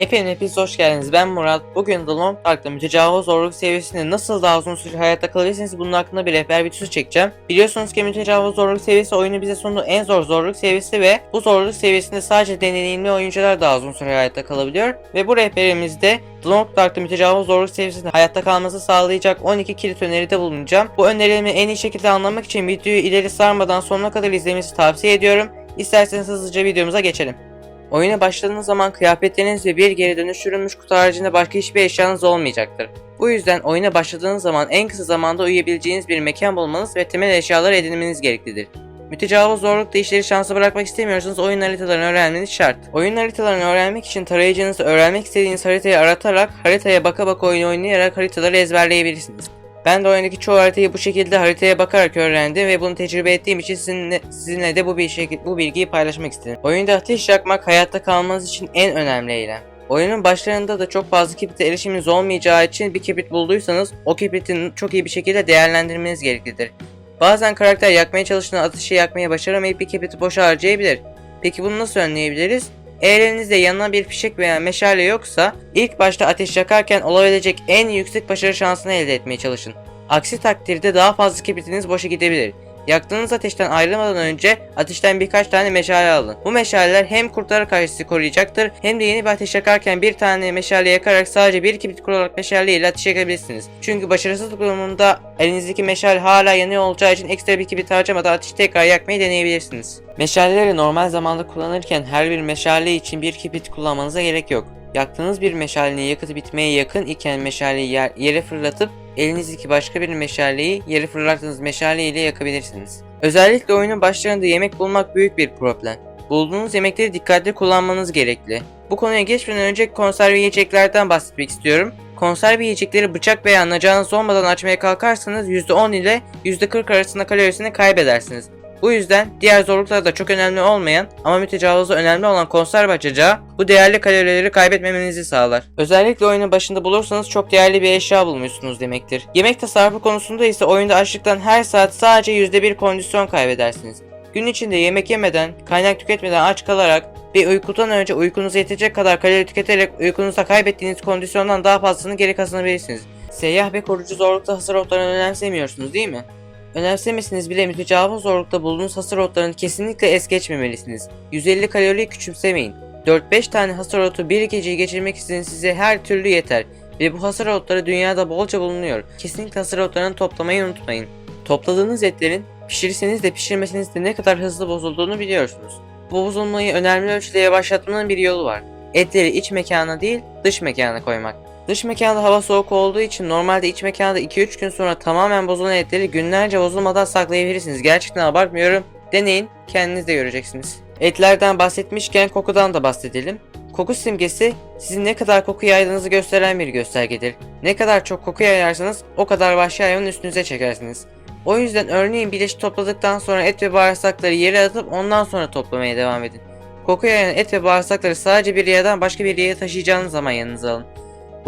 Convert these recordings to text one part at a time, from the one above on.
Efendim hepiniz hoş geldiniz. Ben Murat. Bugün The Long Dark'ta mütecavüz zorluk seviyesinde nasıl daha uzun süre hayatta kalabilirsiniz bunun hakkında bir rehber videosu çekeceğim. Biliyorsunuz ki mütecavüz zorluk seviyesi oyunu bize sunduğu en zor zorluk seviyesi ve bu zorluk seviyesinde sadece deneyimli oyuncular daha uzun süre hayatta kalabiliyor. Ve bu rehberimizde The Long Dark'ta mütecavüz zorluk seviyesinde hayatta kalması sağlayacak 12 kilit öneride bulunacağım. Bu önerilerimi en iyi şekilde anlamak için videoyu ileri sarmadan sonuna kadar izlemenizi tavsiye ediyorum. İsterseniz hızlıca videomuza geçelim. Oyuna başladığınız zaman kıyafetleriniz ve bir geri dönüştürülmüş kutu haricinde başka hiçbir eşyanız olmayacaktır. Bu yüzden oyuna başladığınız zaman en kısa zamanda uyuyabileceğiniz bir mekan bulmanız ve temel eşyalar edinmeniz gereklidir. Mütecavüz zorlukta işleri şansa bırakmak istemiyorsanız oyun haritalarını öğrenmeniz şart. Oyun haritalarını öğrenmek için tarayıcınızda öğrenmek istediğiniz haritayı aratarak, haritaya baka baka oyun oynayarak haritaları ezberleyebilirsiniz. Ben de oyundaki çoğu haritayı bu şekilde haritaya bakarak öğrendim ve bunu tecrübe ettiğim için sizinle, sizinle de bu bir şekilde bu bilgiyi paylaşmak istedim. Oyunda ateş yakmak hayatta kalmanız için en önemli eylem. Oyunun başlarında da çok fazla kibrite erişiminiz olmayacağı için bir kibrit bulduysanız o kibritin çok iyi bir şekilde değerlendirmeniz gereklidir. Bazen karakter yakmaya çalıştığında ateşi yakmaya başaramayıp bir kibriti boşa harcayabilir. Peki bunu nasıl önleyebiliriz? Eğer elinizde yanına bir fişek veya meşale yoksa ilk başta ateş yakarken olabilecek en yüksek başarı şansını elde etmeye çalışın. Aksi takdirde daha fazla kibritiniz boşa gidebilir. Yaktığınız ateşten ayrılmadan önce ateşten birkaç tane meşale alın. Bu meşaleler hem kurtlara karşı sizi koruyacaktır hem de yeni bir ateş yakarken bir tane meşale yakarak sadece bir kibrit kullanarak meşale ile ateş yakabilirsiniz. Çünkü başarısız durumunda elinizdeki meşale hala yanıyor olacağı için ekstra bir kibrit harcamadan ateşi tekrar yakmayı deneyebilirsiniz. Meşaleleri normal zamanda kullanırken her bir meşale için bir kibrit kullanmanıza gerek yok. Yaktığınız bir meşalenin yakıtı bitmeye yakın iken meşaleyi yer- yere fırlatıp elinizdeki başka bir meşaleyi yere fırlattığınız meşale ile yakabilirsiniz. Özellikle oyunun başlarında yemek bulmak büyük bir problem. Bulduğunuz yemekleri dikkatli kullanmanız gerekli. Bu konuya geçmeden önce konserve yiyeceklerden bahsetmek istiyorum. Konserve yiyecekleri bıçak veya nacağınız olmadan açmaya kalkarsanız %10 ile %40 arasında kalorisini kaybedersiniz. Bu yüzden diğer zorluklarda çok önemli olmayan ama mütecavüzde önemli olan konserve açacağı bu değerli kalorileri kaybetmemenizi sağlar. Özellikle oyunun başında bulursanız çok değerli bir eşya bulmuşsunuz demektir. Yemek tasarrufu konusunda ise oyunda açlıktan her saat sadece %1 kondisyon kaybedersiniz. Gün içinde yemek yemeden, kaynak tüketmeden aç kalarak ve uykudan önce uykunuza yetecek kadar kalori tüketerek uykunuzda kaybettiğiniz kondisyondan daha fazlasını geri kazanabilirsiniz. Seyyah ve korucu zorlukta hasar otlarını önemsemiyorsunuz değil mi? Önemsemesiniz bile mütecavüz zorlukta bulunduğunuz hasar otlarını kesinlikle es geçmemelisiniz. 150 kaloriyi küçümsemeyin. 4-5 tane hasar otu bir geceyi geçirmek için size her türlü yeter. Ve bu hasar otları dünyada bolca bulunuyor. Kesinlikle hasar otlarını toplamayı unutmayın. Topladığınız etlerin pişirirseniz de pişirmeseniz de ne kadar hızlı bozulduğunu biliyorsunuz. Bu bozulmayı önemli ölçüde yavaşlatmanın bir yolu var. Etleri iç mekana değil dış mekana koymak. Dış mekanda hava soğuk olduğu için normalde iç mekanda 2-3 gün sonra tamamen bozulan etleri günlerce bozulmadan saklayabilirsiniz. Gerçekten abartmıyorum. Deneyin, kendiniz de göreceksiniz. Etlerden bahsetmişken kokudan da bahsedelim. Koku simgesi sizin ne kadar koku yaydığınızı gösteren bir göstergedir. Ne kadar çok koku yayarsanız o kadar vahşi hayvanın üstünüze çekersiniz. O yüzden örneğin bileş topladıktan sonra et ve bağırsakları yere atıp ondan sonra toplamaya devam edin. Koku yayan et ve bağırsakları sadece bir yerden başka bir yere taşıyacağınız zaman yanınıza alın.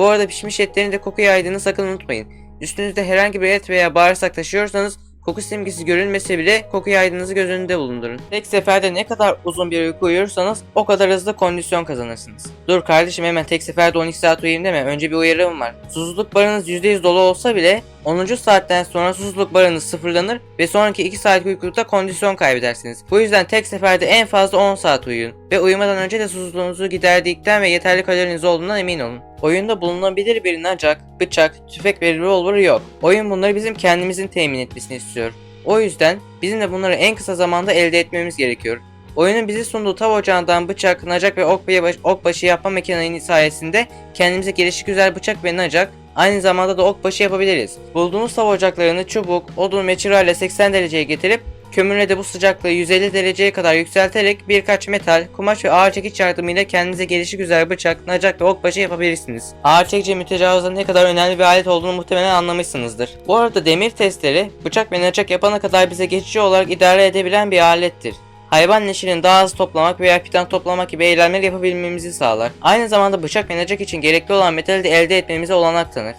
Bu arada pişmiş etlerin de koku yaydığını sakın unutmayın. Üstünüzde herhangi bir et veya bağırsak taşıyorsanız koku simgesi görünmese bile koku yaydığınızı göz önünde bulundurun. Tek seferde ne kadar uzun bir uyku uyursanız o kadar hızlı kondisyon kazanırsınız. Dur kardeşim hemen tek seferde 12 saat uyuyayım deme önce bir uyarım var. Susuzluk barınız %100 dolu olsa bile 10. saatten sonra susuzluk barınız sıfırlanır ve sonraki 2 saat uykulukta kondisyon kaybedersiniz. Bu yüzden tek seferde en fazla 10 saat uyuyun ve uyumadan önce de susuzluğunuzu giderdikten ve yeterli kaloriniz olduğundan emin olun. Oyunda bulunabilir bir nacak, bıçak, tüfek ve revolver yok. Oyun bunları bizim kendimizin temin etmesini istiyor. O yüzden bizim de bunları en kısa zamanda elde etmemiz gerekiyor. Oyunun bize sunduğu tav ocağından bıçak, nacak ve ok, baş, ok başı yapma mekanizması sayesinde kendimize gelişi güzel bıçak ve nacak, aynı zamanda da ok başı yapabiliriz. Bulduğumuz tav ocaklarını çubuk, odun ve çırayla 80 dereceye getirip kömürle de bu sıcaklığı 150 dereceye kadar yükselterek birkaç metal, kumaş ve ağır çekiç yardımıyla kendinize gelişi güzel bıçak, nacak ve ok başı yapabilirsiniz. Ağır çekici mütecavüzün ne kadar önemli bir alet olduğunu muhtemelen anlamışsınızdır. Bu arada demir testleri bıçak ve nacak yapana kadar bize geçici olarak idare edebilen bir alettir hayvan neşrini daha hızlı toplamak veya fidan toplamak gibi eylemler yapabilmemizi sağlar. Aynı zamanda bıçak ve nacak için gerekli olan metali de elde etmemize olanak tanır.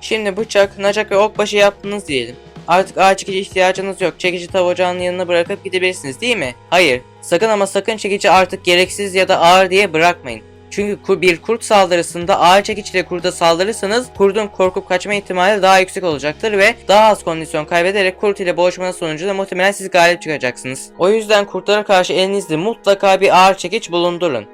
Şimdi bıçak, nacak ve okbaşı yaptınız diyelim. Artık ağaç çekici ihtiyacınız yok. Çekici tav ocağının yanına bırakıp gidebilirsiniz değil mi? Hayır. Sakın ama sakın çekici artık gereksiz ya da ağır diye bırakmayın. Çünkü bir kurt saldırısında ağır çekiç ile kurda saldırırsanız kurdun korkup kaçma ihtimali daha yüksek olacaktır ve daha az kondisyon kaybederek kurt ile boğuşmanın sonucunda muhtemelen siz galip çıkacaksınız. O yüzden kurtlara karşı elinizde mutlaka bir ağır çekiç bulundurun.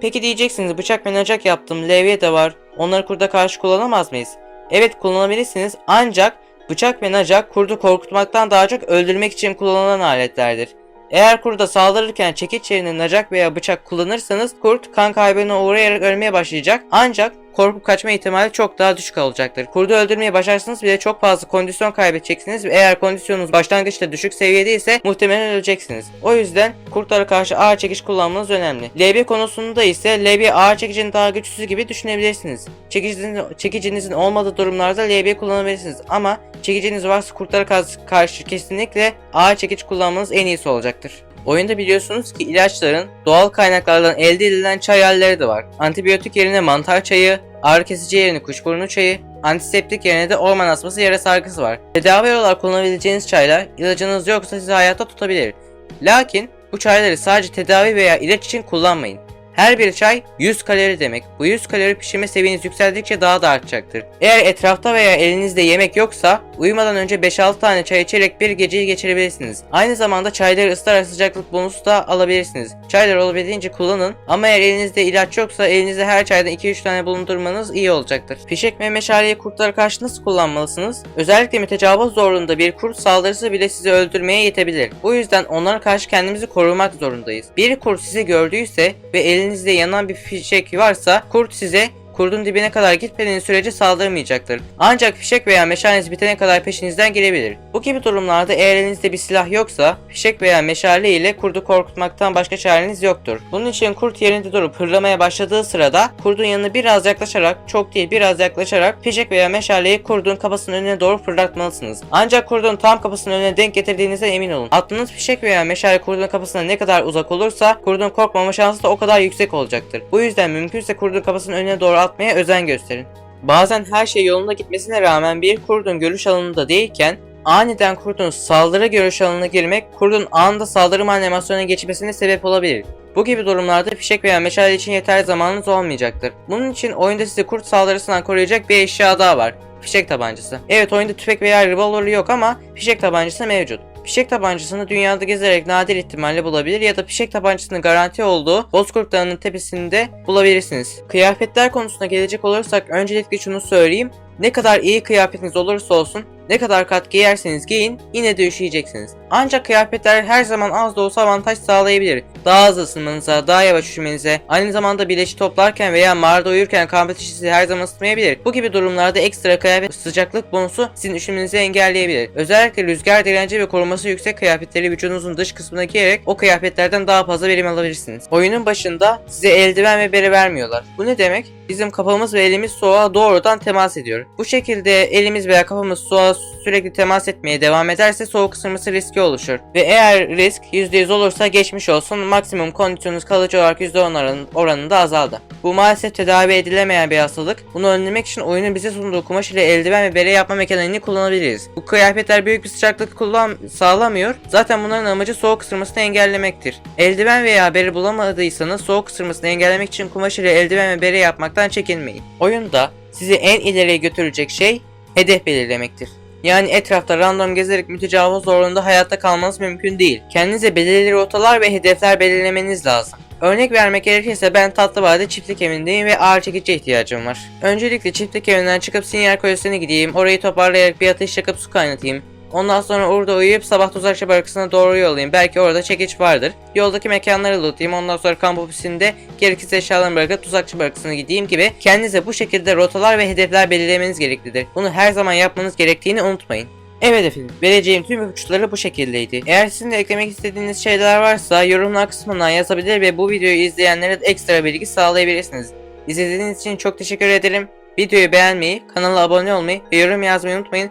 Peki diyeceksiniz bıçak ve nacak yaptım, levye de var. Onları kurda karşı kullanamaz mıyız? Evet kullanabilirsiniz ancak bıçak ve nacak kurdu korkutmaktan daha çok öldürmek için kullanılan aletlerdir. Eğer kurda saldırırken çekiç yerine nacak veya bıçak kullanırsanız kurt kan kaybına uğrayarak ölmeye başlayacak. Ancak korkup kaçma ihtimali çok daha düşük olacaktır. Kurdu öldürmeyi başarsanız bile çok fazla kondisyon kaybedeceksiniz ve eğer kondisyonunuz başlangıçta düşük seviyede ise muhtemelen öleceksiniz. O yüzden kurtlara karşı ağır çekiş kullanmanız önemli. LB konusunda ise LB ağır çekicinin daha güçsüzü gibi düşünebilirsiniz. Çekicinizin, çekicinizin olmadığı durumlarda LB kullanabilirsiniz ama çekiciniz varsa kurtlara karşı kesinlikle ağır çekiç kullanmanız en iyisi olacaktır. Oyunda biliyorsunuz ki ilaçların doğal kaynaklardan elde edilen çay halleri de var. Antibiyotik yerine mantar çayı, ağrı kesici yerine kuşburnu çayı, antiseptik yerine de orman asması yara sargısı var. Tedavi olarak kullanabileceğiniz çaylar ilacınız yoksa sizi hayatta tutabilir. Lakin bu çayları sadece tedavi veya ilaç için kullanmayın. Her bir çay 100 kalori demek. Bu 100 kalori pişirme seviyeniz yükseldikçe daha da artacaktır. Eğer etrafta veya elinizde yemek yoksa uyumadan önce 5-6 tane çay içerek bir geceyi geçirebilirsiniz. Aynı zamanda çayları ısıtarak sıcaklık bonusu da alabilirsiniz. Çayları olabildiğince kullanın ama eğer elinizde ilaç yoksa elinizde her çaydan 2-3 tane bulundurmanız iyi olacaktır. Fişek ve meşaleyi kurtlara karşı nasıl kullanmalısınız? Özellikle mütecavüz zorluğunda bir kurt saldırısı bile sizi öldürmeye yetebilir. Bu yüzden onlara karşı kendimizi korumak zorundayız. Bir kurt sizi gördüyse ve elinizde yanan bir fişek varsa kurt size kurdun dibine kadar gitmediğiniz sürece saldırmayacaktır. Ancak fişek veya meşaleniz bitene kadar peşinizden gelebilir. Bu gibi durumlarda eğer elinizde bir silah yoksa fişek veya meşale ile kurdu korkutmaktan başka çareniz yoktur. Bunun için kurt yerinde durup hırlamaya başladığı sırada kurdun yanına biraz yaklaşarak çok değil biraz yaklaşarak fişek veya meşaleyi kurdun kafasının önüne doğru fırlatmalısınız. Ancak kurdun tam kafasının önüne denk getirdiğinizden emin olun. Attığınız fişek veya meşale kurdun kafasına ne kadar uzak olursa kurdun korkmama şansı da o kadar yüksek olacaktır. Bu yüzden mümkünse kurdun kafasının önüne doğru atmaya özen gösterin. Bazen her şey yolunda gitmesine rağmen bir kurdun görüş alanında değilken aniden kurdun saldırı görüş alanına girmek kurdun anında saldırı animasyonuna geçmesine sebep olabilir. Bu gibi durumlarda fişek veya meşale için yeterli zamanınız olmayacaktır. Bunun için oyunda sizi kurt saldırısından koruyacak bir eşya daha var. Fişek tabancası. Evet oyunda tüfek veya revolver yok ama fişek tabancası mevcut. Fişek tabancasını dünyada gezerek nadir ihtimalle bulabilir ya da fişek tabancasının garanti olduğu Bozkurt Dağı'nın tepesinde bulabilirsiniz. Kıyafetler konusuna gelecek olursak öncelikle şunu söyleyeyim. Ne kadar iyi kıyafetiniz olursa olsun, ne kadar kat giyerseniz giyin yine de üşüyeceksiniz. Ancak kıyafetler her zaman az da olsa avantaj sağlayabilir. Daha hızlı ısınmanıza, daha yavaş üşümenize, aynı zamanda bileşi toplarken veya mağarada uyurken kamp ateşi her zaman ısıtmayabilir. Bu gibi durumlarda ekstra kıyafet sıcaklık bonusu sizin üşümenizi engelleyebilir. Özellikle rüzgar direnci ve koruması yüksek kıyafetleri vücudunuzun dış kısmına giyerek o kıyafetlerden daha fazla verim alabilirsiniz. Oyunun başında size eldiven ve bere vermiyorlar. Bu ne demek? Bizim kafamız ve elimiz soğuğa doğrudan temas ediyor. Bu şekilde elimiz veya kafamız soğuğa sürekli temas etmeye devam ederse soğuk ısırması riski oluşur. Ve eğer risk %100 olursa geçmiş olsun maksimum kondisyonunuz kalıcı olarak %10 oran- oranında azaldı. Bu maalesef tedavi edilemeyen bir hastalık. Bunu önlemek için oyunun bize sunduğu kumaş ile eldiven ve bere yapma mekaniğini kullanabiliriz. Bu kıyafetler büyük bir sıcaklık kullan sağlamıyor. Zaten bunların amacı soğuk ısırmasını engellemektir. Eldiven veya bere bulamadıysanız soğuk ısırmasını engellemek için kumaş ile eldiven ve bere yapmaktan çekinmeyin. Oyunda sizi en ileriye götürecek şey hedef belirlemektir. Yani etrafta random gezerek mütecavüz zorluğunda hayatta kalmanız mümkün değil. Kendinize belirli rotalar ve hedefler belirlemeniz lazım. Örnek vermek gerekirse ben Tatlıbağ'da çiftlik evindeyim ve ağır çekici ihtiyacım var. Öncelikle çiftlik evinden çıkıp sinyal kulesine gideyim, orayı toparlayarak bir ateş yakıp su kaynatayım. Ondan sonra orada uyuyup sabah tuzakçı barakasına doğru yollayayım. Belki orada çekiç vardır. Yoldaki mekanları lootlayayım. Ondan sonra kamp ofisinde gerekirse eşyalarımı bırakıp tuzakçı barakasına gideyim gibi kendinize bu şekilde rotalar ve hedefler belirlemeniz gereklidir. Bunu her zaman yapmanız gerektiğini unutmayın. Evet efendim, vereceğim tüm ipuçları bu şekildeydi. Eğer sizin de eklemek istediğiniz şeyler varsa yorumlar kısmından yazabilir ve bu videoyu izleyenlere ekstra bilgi sağlayabilirsiniz. İzlediğiniz için çok teşekkür ederim. Videoyu beğenmeyi, kanala abone olmayı ve yorum yazmayı unutmayın.